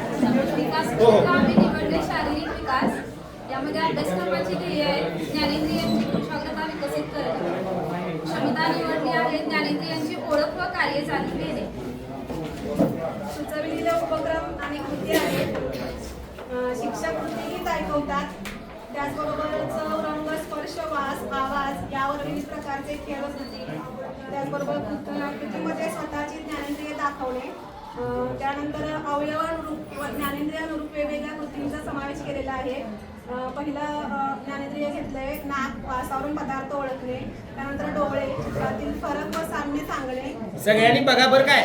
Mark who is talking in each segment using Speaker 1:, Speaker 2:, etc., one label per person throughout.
Speaker 1: विकास आम्ही निवडले शारीरिक विकास यामध्ये अभ्यासक्रमाची ध्येय आहे ज्ञानेंद्रियांची कुशाग्रता विकसित करणे क्षमता निवडली आहे ज्ञानेंद्रियांची ओळख कार्य
Speaker 2: सुचविलेले उपक्रम आणि कृती आहेत. शिक्षक कृतीही दाखवतात. त्याचबरोबर चव रंग स्पर्श वास आवाज यावर विविध प्रकारचे खेळ होते. त्याचबरोबर कृतीमध्ये स्वतःची ज्ञानेंद्रिय दाखवणे त्यानंतर अवयवानुरूप व ज्ञानेंद्रियानुरूप वेगवेगळ्या कृतींचा समावेश केलेला आहे. पहिलं ज्ञानेंद्रिय घेतलंय. नाक वासावरून पदार्थ ओळखणे. त्यानंतर डोळे त्यातील फरक व साम्य सांगणे
Speaker 3: सगळ्यांनी बघा बरं काय.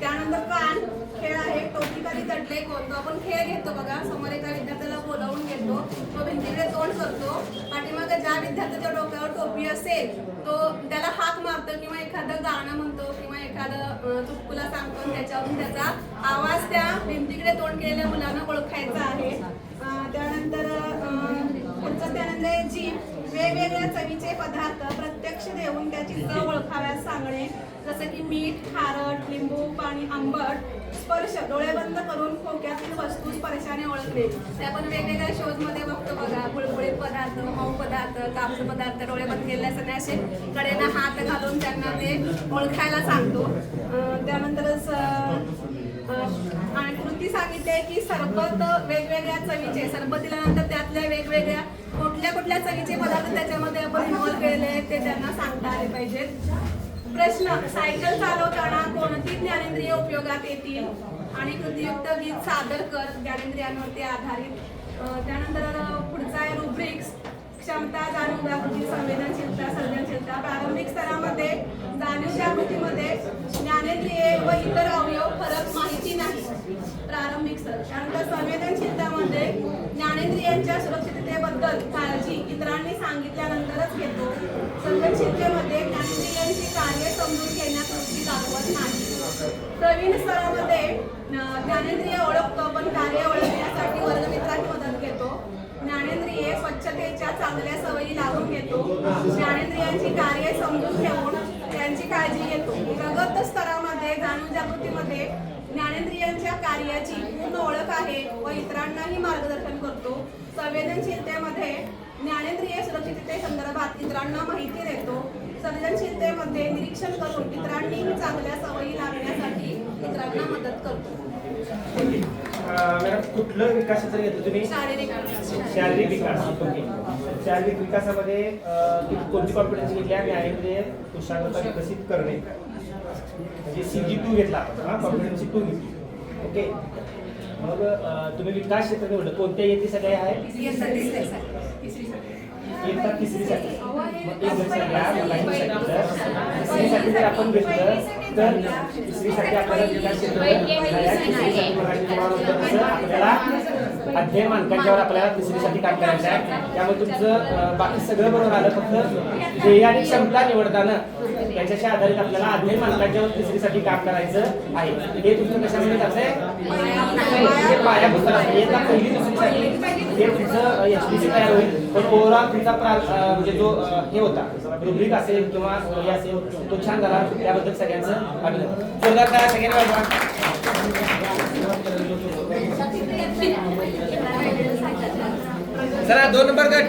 Speaker 2: त्यानंतर कान खेळ आहे. टोपी कधी तटले कोणतो? आपण खेळ घेतो बघा. समोर एका विद्यार्थ्याला बोलावून घेतो. तो भिंतीकडे तोंड करतो. पाठीमागे ज्या विद्यार्थ्याच्या डोक्यावर टोपी असेल तो त्याला हाक मारतो किंवा एखादं गाणं म्हणतो किंवा एखादं चुटकुला सांगतो. त्याच्यावरून त्याचा आवाज त्या भिंतीकडे तोंड केलेल्या मुलांना ओळखायचा आहे. त्यानंतर पुढचं त्यानंतर जी वेगवेगळ्या चवीचे पदार्थ प्रत्यक्ष देऊन त्याची चव ओळखाव्यास सांगणे. जसं की मीठ खारट लिंबू पाणी आंबट स्पर्श डोळे बंद करून खोक्यातील वस्तू स्पर्शाने ओळखणे. ते आपण वेगवेगळ्या शोजमध्ये बघतो बघा बुळबुळीत पदार्थ मऊ पदार्थ कापस पदार्थ डोळे बंद केले असताना असे कडेनं हात घालून त्यांना ते ओळखायला सांगतो. त्यानंतरच आणि कृती सांगितले की सरबत वेगवेगळ्या चवीचे सरबत दिल्यानंतर त्यातल्या वेगवेगळ्या कुठल्या कुठल्या चवीचे पदार्थ त्याच्यामध्ये आपण इन्व्हॉल्व केलेले ते त्यांना सांगता आले पाहिजेत. प्रश्न सायकल चालवताना कोणती ज्ञानेंद्रिय उपयोगात येतील? आणि कृतीयुक्त गीत सादर कर ज्ञानेंद्रियांवरती आधारित. त्यानंतर पुढचा आहे रुब्रिक्स क्षमता जाणून जागृती संवेदनशीलता सर्जनशीलता प्रारंभिक स्तरामध्ये जाणीव जागृतीमध्ये ज्ञानेंद्रिये व इतर अवयव फरक माहिती नाही प्रारंभिक स्तर त्यानंतर संवेदनशीलतामध्ये ज्ञानेंद्रियांच्या सुरक्षिततेबद्दल काळजी इतरांनी सांगितल्यानंतरच घेतो. संवेदनशीलतेमध्ये ज्ञानेंद्रियांची कार्य समजून घेण्यात रुची दाखवत नाही. प्रवीण स्तरामध्ये ज्ञानेंद्रिय ओळखतो पण कार्य ओळखण्यासाठी वर्गमित्राची मदत घेतो. ज्ञानेंद्रिये स्वच्छतेच्या चांगल्या सवयी लावून घेतो. ज्ञानेंद्रियांची कार्य समजून घेऊन त्यांची काळजी घेतो प्रगत स्तरामध्ये जाणून जागृतीमध्ये ज्ञानेंद्रियांच्या कार्याची पूर्ण ओळख आहे व इतरांनाही मार्गदर्शन करतो. संवेदनशीलतेमध्ये ज्ञानेंद्रिय सुरक्षितते संदर्भात इतरांना माहिती देतो. सर्जनशीलतेमध्ये निरीक्षण करून इतरांनीही चांगल्या सवयी लागण्यासाठी इतरांना मदत करतो.
Speaker 3: कुठलं तुम्ही?
Speaker 2: शारीरिक विकास.
Speaker 3: शारीरिक विकास शारीरिक विकासामध्ये कोणती कॉम्पिटन्सी घेतली आणि ज्ञानेंद्रिय कुशाग्रता विकसित करणे. म्हणजे सी जी टू घेतला आपण हा कॉम्पिटन्सी टू घेतली. ओके. मग तुम्ही विकास क्षेत्र निवडलं. कोणत्या येतीसाठी आहे? इयत्ता तिसरीसाठी. मग एक जर तिसरीसाठी आपण घेतलं तर तिसरीसाठी आपल्याला विकास क्षेत्र आपल्याला अध्ययन मानकांच्यावर आपल्याला तिसरीसाठी काम करायचं आहे. त्यामुळे तुमचं बाकी सगळं बरोबर आलं फक्त ध्येय आणि क्षमता निवडताना त्याच्याशी आधारित आपल्याला अध्ययन मानकांच्यावर तिसरीसाठी काम करायचं आहे. हे तुमचं कशामध्ये जातंय? हे पायाभूत असतं येतात पहिली दुसरीसाठी हे तुमचं एच पी सी तयार होईल. पण ओव्हरऑल तुमचा म्हणजे जो हे होता रुब्रिक असेल किंवा हे असेल तो छान झाला. त्याबद्दल सगळ्यांचं अभिनंदन. जोरदार टाळ्या चला दोन नंबर गट.